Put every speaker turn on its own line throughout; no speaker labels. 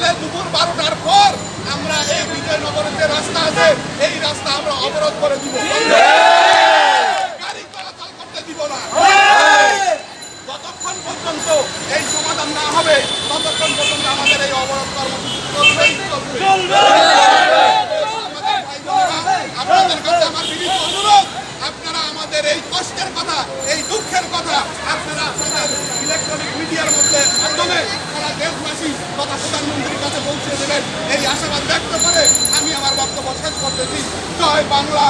তাহলে দুপুর বারোটার পর আমরা এই বিজয়নগরের যে রাস্তা আছে, এই রাস্তা আমরা অবরোধ করে দিব। গাড়ি চলাচল করতে দিব না। যতক্ষণ পর্যন্ত এই সমাধান না হবে, ততক্ষণ পর্যন্ত আমাদের এই অবরোধ কর্মসূচি চলবেই চলবে আমাদের ভাই বোনেরা, আপনাদের কাছে আমার বিনীত অনুরোধ আপনারা আমাদের এই কষ্টের কথা এই দুঃখের কথা আপনারা আপনাদের ইলেকট্রনিক মিডিয়ার মধ্যে মাধ্যমে সারা দেশবাসী তথা প্রধানমন্ত্রীর কাছে পৌঁছে দেবেন এই আশাবাদ ব্যক্ত করে আমি আমার বক্তব্য শেষ করতেছি জয় বাংলা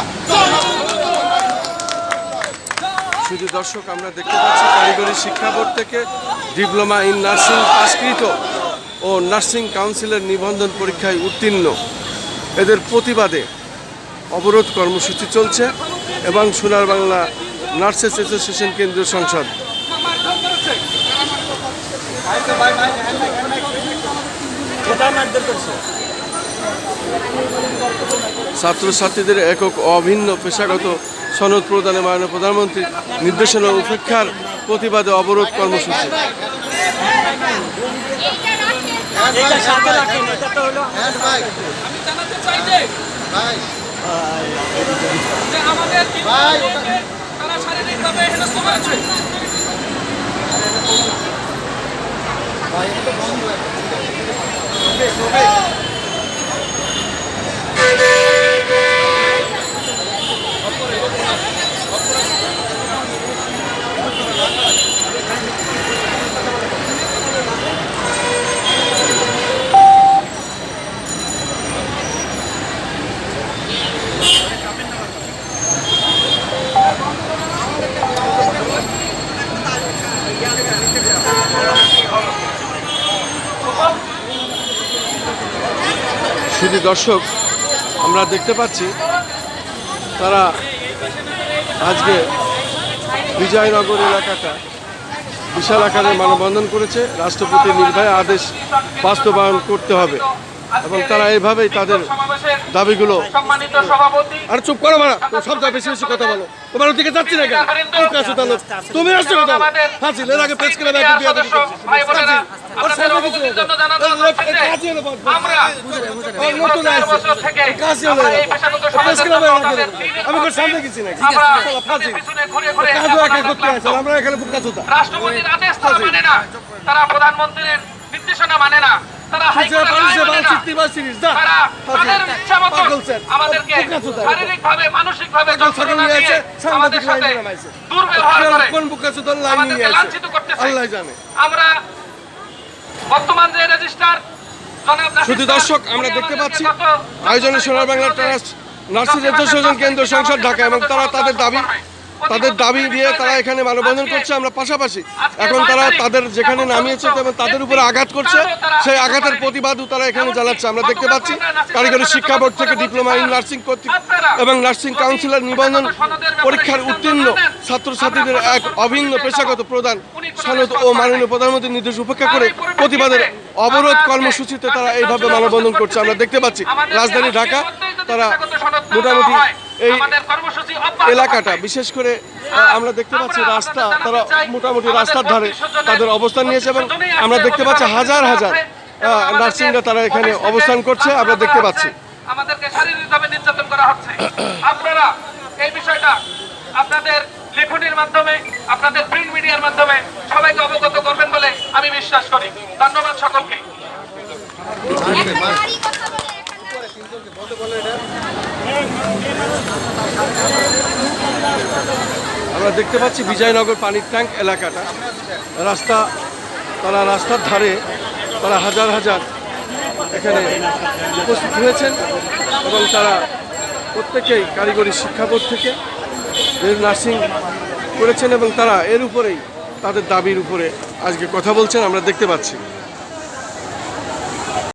শুধু দর্শক আমরা দেখতে পাচ্ছি কারিগরি শিক্ষা বোর্ড থেকে ডিপ্লোমা ইন নার্সিং পাশকৃত ও নার্সিং কাউন্সিলের নিবন্ধন পরীক্ষায় উত্তীর্ণ। এদের প্রতিবাদে অবরোধ কর্মসূচি চলছে এবং সোনার বাংলা নার্সেস অ্যাসোসিয়েশন কেন্দ্রীয় সংসদ। ছাত্রছাত্রীদের একক অভিন্ন পেশাগত সনদ প্রদানে মাননীয় প্রধানমন্ত্রী নির্দেশনা উপেক্ষার প্রতিবাদে অবরোধ কর্মসূচি
আমাদের তারা
শুধু দর্শক আমরা দেখতে পাচ্ছি তারা আজকে বিজয়নগর এলাকাটা বিশাল আকারে মানববন্ধন করেছে। রাষ্ট্রপতির নির্ভয় আদেশ বাস্তবায়ন করতে হবে এবং তারা এইভাবেই তাদের দাবিগুলো আর চুপ করো মারা সব যা বেশি বেশি কথা বলো। তোমার ওদিকে যাচ্ছি না কেন? তুমি আসছো কথা বলো এর আগে প্রেস করে
আপনাদের অবগতির জন্য জানাতে চাচ্ছি যে
নতুন
বছর থেকে আমরা এই পেশাগত
আমি সামনে গেছি নাকি?
পিছনে ঘুরে ঘুরে
আমরা এখানে
রাষ্ট্রপতির আদেশ তারা মানে না। তারা প্রধানমন্ত্রীর নির্দেশনা মানে না। তারা মানে না। আমাদেরকে শারীরিকভাবে মানসিকভাবে যন্ত্রণা দিয়ে আমাদের সাথে দুর্ব্যবহার করে আমাদেরকে লাঞ্ছিত করতেছে আমরা বর্তমান যে নাসির
শুধু দর্শক আমরা দেখতে পাচ্ছি আয়োজনে সোনার বাংলা ট্রাস্ট নার্সিং অ্যাসোসিয়েশন কেন্দ্র সংসদ ঢাকা এবং তারা তাদের দাবি তাদের দাবি দিয়ে তারা এখানে মানববন্ধন করছে। আমরা পাশাপাশি এখন তারা তাদের যেখানে নামিয়েছে এবং তাদের উপরে আঘাত করছে সেই আঘাতের প্রতিবাদও তারা এখানে জানাচ্ছে। আমরা দেখতে পাচ্ছি কারিগরি শিক্ষা বোর্ড থেকে ডিপ্লোমা ইন নার্সিং কর্তৃক এবং নার্সিং কাউন্সিলর নিবন্ধন পরীক্ষার উত্তীর্ণ ছাত্রছাত্রীদের এক অভিন্ন পেশাগত প্রদান সনদ ও মাননীয় প্রধানমন্ত্রীর নির্দেশ উপেক্ষা করে প্রতিবাদের অবরোধ কর্মসূচিতে তারা এইভাবে মানববন্ধন করছে। আমরা দেখতে পাচ্ছি রাজধানী ঢাকা তারা মোটামুটি এই এলাকাটা বিশেষ করে আমরা দেখতে পাচ্ছি রাস্তা তারা মোটামুটি রাস্তার ধারে তাদের অবস্থান নিয়েছে এবং আমরা দেখতে পাচ্ছি হাজার হাজার নার্সিংরা তারা এখানে অবস্থান করছে আমরা দেখতে পাচ্ছি
আমাদেরকে শারীরিকভাবে নির্যাতন করা হচ্ছে। আপনারা এই বিষয়টা আপনাদের লেখনের মাধ্যমে আপনাদের প্রিন্ট মিডিয়ার মাধ্যমে সবাইকে অবগত করবেন বলে আমি বিশ্বাস করি। ধন্যবাদ সকলকে।
আমরা দেখতে পাচ্ছি বিজয়নগর পানির ট্যাঙ্ক এলাকাটা। রাস্তা তারা রাস্তার ধারে তারা হাজার হাজার এখানে উপস্থিত হয়েছেন এবং তারা প্রত্যেকেই কারিগরি শিক্ষা বোর্ড থেকে এর নার্সিং করেছেন এবং তারা এর উপরেই তাদের দাবির উপরে আজকে কথা বলছেন আমরা দেখতে পাচ্ছি।